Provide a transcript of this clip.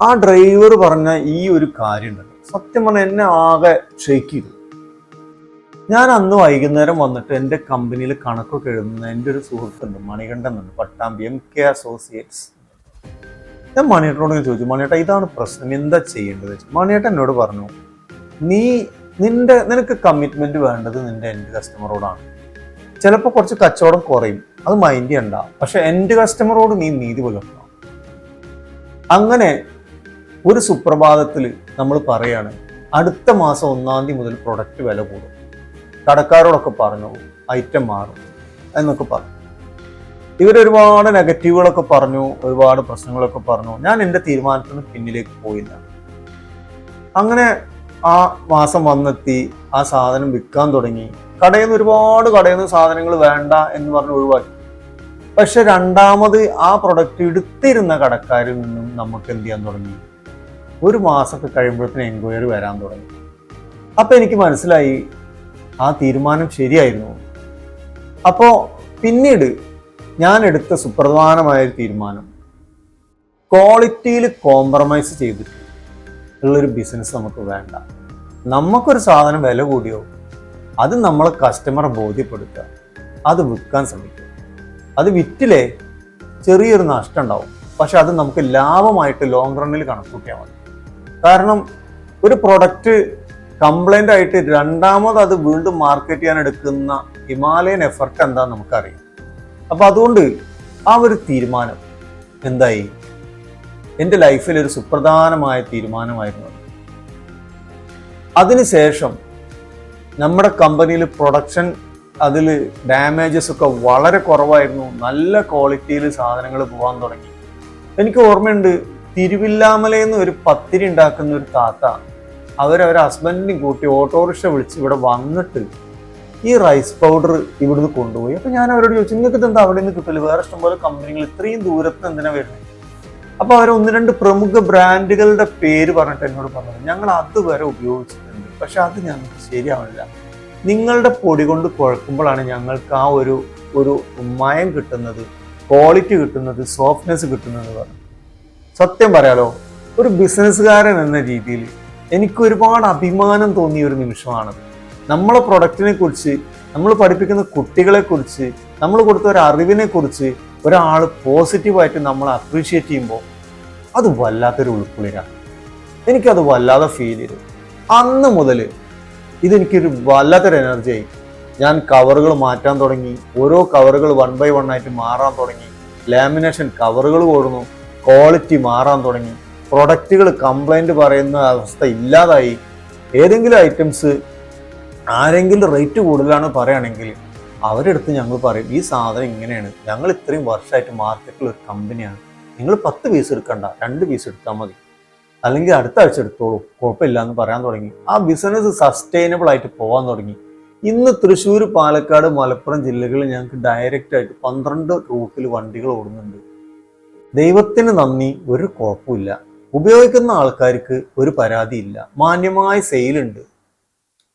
ആ ഡ്രൈവർ പറഞ്ഞ ഈ ഒരു കാര്യം സത്യം പറഞ്ഞാൽ എന്നെ ആകെ ഷെയ്ക്ക് ചെയ്തു. ഞാൻ അന്ന് വൈകുന്നേരം വന്നിട്ട് എന്റെ കമ്പനിയിൽ കണക്കൊക്കെ എഴുതുന്ന എന്റെ ഒരു സുഹൃത്തുണ്ട് മണികണ്ഠൻ എന്നുണ്ട് പട്ടാമ്പി എം കെ അസോസിയേറ്റ്സ് ഞാൻ മണിയേട്ടനോട് ഞാൻ ചോദിച്ചു മണിയേട്ട ഇതാണ് പ്രശ്നം എന്താ ചെയ്യേണ്ടത്. മണിയേട്ടൻ എന്നോട് പറഞ്ഞു നീ നിന്റെ നിനക്ക് കമ്മിറ്റ്മെന്റ് വേണ്ടത് നിന്റെ എന്റെ കസ്റ്റമറോടാണ് ചിലപ്പോൾ കുറച്ച് കച്ചവടം കുറയും അത് മൈൻഡ് ചെയ്യണ്ട. പക്ഷെ എന്റെ കസ്റ്റമറോട് നീ നീതി പുലർത്തണം. അങ്ങനെ ഒരു സുപ്രഭാതത്തിൽ നമ്മൾ പറയാണ് അടുത്ത മാസം ഒന്നാം തീയതി മുതൽ പ്രൊഡക്റ്റ് വില കൂടും. കടക്കാരോടൊക്കെ പറഞ്ഞു ഐറ്റം മാറും എന്നൊക്കെ പറഞ്ഞു. ഇവരൊരുപാട് നെഗറ്റീവുകളൊക്കെ പറഞ്ഞു ഒരുപാട് പ്രശ്നങ്ങളൊക്കെ പറഞ്ഞു. ഞാൻ എന്റെ തീരുമാനത്തിന് പിന്നിലേക്ക് പോയില്ല. അങ്ങനെ ആ മാസം വന്നെത്തി ആ സാധനം വിൽക്കാൻ തുടങ്ങി. കടയിൽ നിന്ന് ഒരുപാട് കടയിൽ നിന്ന് സാധനങ്ങൾ വേണ്ട എന്ന് പറഞ്ഞ് ഒഴിവാക്കി. പക്ഷെ രണ്ടാമത് ആ പ്രൊഡക്റ്റ് എടുത്തിരുന്ന കടക്കാരിൽ നിന്നും നമുക്ക് എന്ത് ചെയ്യാൻ തുടങ്ങി? ഒരു മാസമൊക്കെ കഴിയുമ്പോഴത്തേന് എൻക്വയറി വരാൻ തുടങ്ങി. അപ്പോൾ എനിക്ക് മനസ്സിലായി ആ തീരുമാനം ശരിയായിരുന്നു. അപ്പോൾ പിന്നീട് ഞാൻ എടുത്ത സുപ്രധാനമായ തീരുമാനം ക്വാളിറ്റിയിൽ കോംപ്രമൈസ് ചെയ്തിട്ട് ഉള്ളൊരു ബിസിനസ് നമുക്ക് വേണ്ട. നമുക്കൊരു സാധനം വില കൂടിയോ അത് നമ്മളെ കസ്റ്റമറെ ബോധ്യപ്പെടുത്തുക. അത് വിൽക്കാൻ ശ്രമിക്കുക. അത് വിറ്റിലെ ചെറിയൊരു നഷ്ടം ഉണ്ടാവും. പക്ഷെ അത് നമുക്ക് ലാഭമായിട്ട് ലോങ് റണ്ണിൽ കണക്കൂട്ടിയാൽ മതി. കാരണം ഒരു പ്രൊഡക്റ്റ് കംപ്ലൈന്റ് ആയിട്ട് രണ്ടാമത് അത് വീണ്ടും മാർക്കറ്റ് ചെയ്യാൻ എടുക്കുന്ന ഹിമാലയൻ എഫർട്ട് എന്താന്ന് നമുക്കറിയാം. അപ്പം അതുകൊണ്ട് ആ ഒരു തീരുമാനം എന്തായി? എന്റെ ലൈഫിൽ ഒരു സുപ്രധാനമായ തീരുമാനമായിരുന്നു അതിനുശേഷം നമ്മുടെ കമ്പനിയിൽ പ്രൊഡക്ഷൻ അതിൽ ഡാമേജസ് ഒക്കെ വളരെ കുറവായിരുന്നു. നല്ല ക്വാളിറ്റിയിൽ സാധനങ്ങൾ പോകാൻ തുടങ്ങി. എനിക്ക് ഓർമ്മയുണ്ട് തിരുവില്ലാമലയിൽ ഒരു പത്തിരി ഉണ്ടാക്കുന്ന ഒരു താത്ത അവരവരെ ഹസ്ബൻഡിനും കൂട്ടി ഓട്ടോറിക്ഷ വിളിച്ച് ഇവിടെ വന്നിട്ട് ഈ റൈസ് പൗഡർ ഇവിടുന്ന് കൊണ്ടുപോയി. അപ്പം ഞാൻ അവരോട് ചോദിച്ചു നിങ്ങൾക്ക് എന്താ അവിടെ നിന്ന് കിട്ടില്ല വേറെ ഇഷ്ടംപോലെ കമ്പനികൾ ഇത്രയും ദൂരത്ത് എന്തിനാ വരുന്നത് അപ്പോൾ അവർ ഒന്ന് രണ്ട് പ്രമുഖ ബ്രാൻഡുകളുടെ പേര് പറഞ്ഞിട്ട് എന്നോട് പറഞ്ഞു. ഞങ്ങൾ അതുവരെ ഉപയോഗിച്ചിട്ടുണ്ട്. പക്ഷെ അത് ഞങ്ങൾക്ക് ശരിയാവില്ല നിങ്ങളുടെ പൊടി കൊണ്ട് കുഴക്കുമ്പോഴാണ് ഞങ്ങൾക്ക് ആ ഒരു ഒരു മയം കിട്ടുന്നത് ക്വാളിറ്റി കിട്ടുന്നത് സോഫ്റ്റ്നെസ് കിട്ടുന്നത് പറഞ്ഞു സത്യം പറയാലോ ഒരു ബിസിനസ്സുകാരൻ എന്ന രീതിയിൽ എനിക്ക് ഒരുപാട് അഭിമാനം തോന്നിയ ഒരു നിമിഷമാണത് നമ്മളെ പ്രൊഡക്റ്റിനെ കുറിച്ച് നമ്മൾ പഠിപ്പിക്കുന്ന കുട്ടികളെ കുറിച്ച് നമ്മൾ കൊടുത്ത ഒരു അറിവിനെ കുറിച്ച് ഒരാൾ പോസിറ്റീവായിട്ട് നമ്മളെ അപ്രീഷിയേറ്റ് ചെയ്യുമ്പോൾ അത് വല്ലാത്തൊരു ഉൾക്കുളിരാണ് എനിക്കത് വല്ലാതെ ഫീൽ ചെയ്തു. അന്ന് മുതൽ ഇതെനിക്കൊരു വല്ലാത്തൊരു എനർജി ആയി. ഞാൻ കവറുകൾ മാറ്റാൻ തുടങ്ങി. ഓരോ കവറുകൾ വൺ ബൈ വൺ ആയിട്ട് മാറാൻ തുടങ്ങി. ലാമിനേഷൻ കവറുകൾ കൊടുന്നു ക്വാളിറ്റി മാറാൻ തുടങ്ങി. പ്രൊഡക്റ്റുകൾ കംപ്ലൈന്റ് പറയുന്ന അവസ്ഥ ഇല്ലാതായി. ഏതെങ്കിലും ഐറ്റംസ് ആരെങ്കിലും റേറ്റ് കൂടുതലാണ് പറയുകയാണെങ്കിൽ അവരെടുത്ത് ഞങ്ങൾ പറയും ഈ സാധനം ഇങ്ങനെയാണ്. ഞങ്ങൾ ഇത്രയും വർഷമായിട്ട് മാർക്കറ്റിൽ ഒരു കമ്പനിയാണ് നിങ്ങൾ പത്ത് പീസ് എടുക്കണ്ട. രണ്ട് പീസ് എടുത്താൽ മതി. അല്ലെങ്കിൽ അടുത്ത ആഴ്ച എടുത്തോളൂ. കുഴപ്പമില്ല എന്ന് പറയാൻ തുടങ്ങി. ആ ബിസിനസ് സസ്റ്റൈനബിൾ ആയിട്ട് പോകാൻ തുടങ്ങി. ഇന്ന് തൃശ്ശൂർ പാലക്കാട് മലപ്പുറം ജില്ലകളിൽ ഞങ്ങൾക്ക് ഡയറക്റ്റ് ആയിട്ട് പന്ത്രണ്ട് റൂട്ടിൽ വണ്ടികൾ ഓടുന്നുണ്ട്. ദൈവത്തിന് നന്ദി ഒരു കുഴപ്പമില്ല. ഉപയോഗിക്കുന്ന ആൾക്കാർക്ക് ഒരു പരാതിയില്ല. മാന്യമായ സെയിലുണ്ട്.